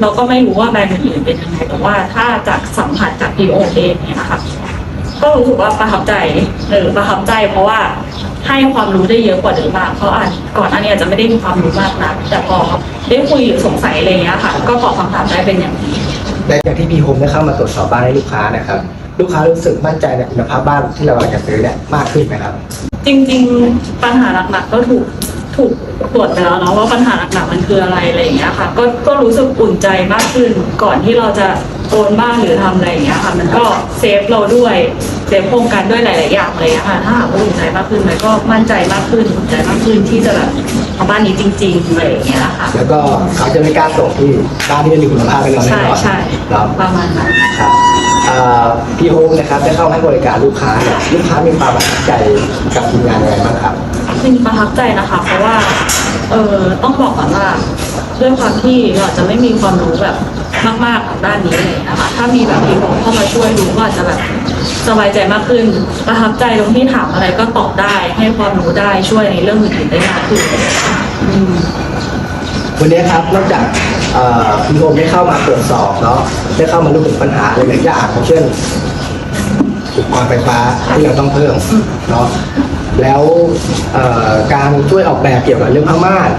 เราก็ไม่รู้ว่าแบรนด์อื่นๆเป็นยังไงแต่ว่าถ้าจากสัมผัสจาก PO เองเนี่ยนะคะก็รู้สึกว่าประทับใจเออประทับใจ เพราะว่าให้ความรู้ได้เยอะกว่าเดิมมากเพราะอาจก่อนอันนี้อาจจะไม่ได้มีความรู้มากนะแต่พอได้คุยหรือสงสัยอะไรเงี้ยค่ะ ก็ตอบคำถามได้เป็นอย่างดีและอย่างที่พีโฮมได้เข้ามาตรวจสอบบ้านให้ลูกค้านะครับลูกค้ารู้สึกมั่นใจในคุณภาพบ้านที่เราอยากจะซื้อเนี่ยมากขึ้นไหมครับ จริง ๆ ปัญหาหลักๆก็ถูก ถูกตรวจไปแล้วเนาะว่าปัญหาหลักๆมันคืออะไรอะไรอย่างเงี้ยค่ะ ก็ก็รู้สึกอุ่นใจมากขึ้นก่อนที่เราจะโอนบ้านหรือทำอะไรอย่างเงี้ยค่ะ มันก็เซฟเราด้วยเซฟโครงการด้วยหลายๆอย่างเลยอะค่ะถ้าหากว่าอุ่นใจมากขึ้นมันก็มั่นใจมากขึ้นอุ่นใจมากขึ้นที่จะแบบเอาบ้านนี้จริงๆอะไรอย่างเงี้ยค่ะ แล้วก็เขาจะไม่กล้าส่งที่บ้านที่ไม่มีคุณภาพให้เราแน่ใช่นอนใช่เนาะประมาณนั้น ครับเอ่อพี่โฮมนะครับได้เข้าให้บริการลูกค้าเนี่ยลูกค้ามีความประทับใจกับทีมงานยังไงบ้างครับ จริงประทับใจนะคะ เพราะว่าเออต้องบอกก่อนว่าด้วยความที่เราอาจจะไม่มีความรู้แบบมากๆทางด้านนี้เลยนะคะถ้ามีแบบพี่ผมเข้ามาช่วยดูก็อาจจะแบบสบายใจมากขึ้น ประทับใจตรงที่ถามอะไรก็ตอบได้ให้ความรู้ได้ช่วยในเรื่องอื่นๆได้มากขึ้นอืมวันนี้ครับนอกจากพี่โฮมได้เข้ามาตรวจสอบเนาะได้เข้ามารู้ถึงปัญหาหลายๆอย่างเช่นอุปกรณ์ไฟฟ้าที่เราต้องเพิ่มเนาะ แล้วเอ่อการช่วยออกแบบเกี่ยวกับเรื่องผ้าม่าน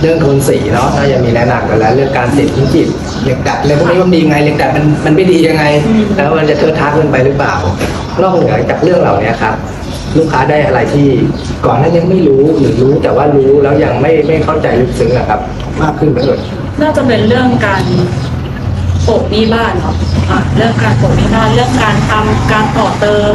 เรื่องโทนสีเนาะถ้ายังมีแนะนำกันแล้ว เรื่องการติดทิ้งจิตเหล็กดัดอะไรพวกนี้มันดียังไงเหล็กดัดมันมันไม่ดียังไง แล้วมันจะเทอะทะเกินไปหรือเปล่านอกเหนือจากเรื่องเหล่านี้ครับลูกค้าได้อะไรที่ก่อนหน้านี้ไม่รู้หรือรู้แต่ว่ารู้แล้วยังไม่ไม่เข้าใจลึกซึ้งนะครับ มากขึ้นไปเลยน่าจะเป็นเรื่องการ ปลูกหนี้บ้านเนาะอะเรื่องการปลูกหนี้บ้านเรื่องการทำการต่อเติม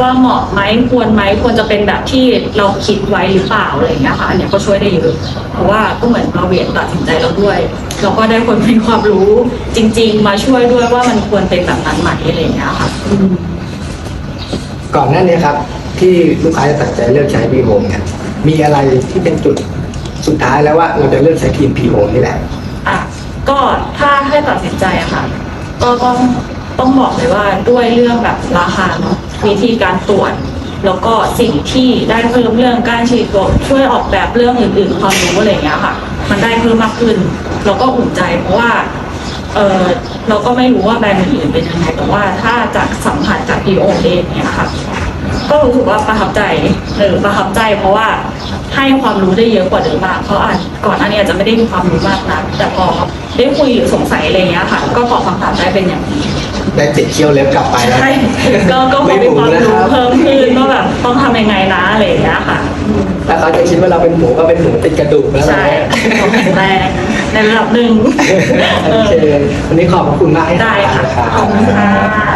ว่าเหมาะไหมควรไหมควรจะเป็นแบบที่เราคิดไว้หรือเปล่าอะไรอย่างเงี้ยค่ะอันเนี้ยก็ช่วยได้เยอะเพราะว่าก็เหมือนเราเวียนตัดสินใจเราด้วยเราก็ได้คนมีความรู้จริง ๆ มาช่วยด้วยว่ามันควรเป็นแบบนั้นไหมอะไรอย่างเงี้ยค่ะอืม ก่อนหน้านี้ครับ ที่ลูกค้าจะตัดสินใจเลือกใช้พีโฮมเนี่ยมีอะไรที่เป็นจุดสุดท้ายแล้วว่าเราจะเลือกใช้ทีมพีโฮมนี่แหละ อะก็ถ้า ให้ตัดสินใจอะค่ะก็ต้องต้องบอกเลยว่าด้วยเรื่องแบบราคาเนาะวิธีการตรวจ แล้วก็สิ่งที่ได้เพิ่มเรื่องการฉีดกบช่วยออกแบบเรื่องอื่นๆความรู้อะไรอย่างเงี้ยค่ะ มันได้เพิ่มมากขึ้นแล้วก็อุ่นใจเพราะว่าเออเราก็ไม่รู้ว่าแบรนด์อื่นเป็นยังไงแต่ว่าถ้าจากสัมผัสจาก PO เองเนี่ยค่ะ ก็รู้สึกว่าประทับใจเออประทับใจเพราะว่าให้ความรู้ได้เยอะกว่าเดิมมากเพราะอาจก่อนอันนี้อาจจะไม่ได้มีความรู้มากนะแต่พอได้คุยหรือสงสัยอะไรเงี้ยค่ะ ก็ตอบคำถามได้เป็นอย่างดีได้ติดเคี้ยวเล็บกลับไปแล้วใช่ก็ก็พอไม่มีหมูความนะครู้รับเพิ่มขึ้นว่าแบบต้องทำยังไงนะอะไรอย่างเงี้ยค่ะถ้าเขาจะคิดว่าเราเป็นหมูก็เป็นหมูติดกระดูกแล้วนะใช่ของแข็งแรงในระดับหนึ่งโอเควันนี้ขอบพระคุณมากให้ได้ค่ะรับขอบคุณค่ะ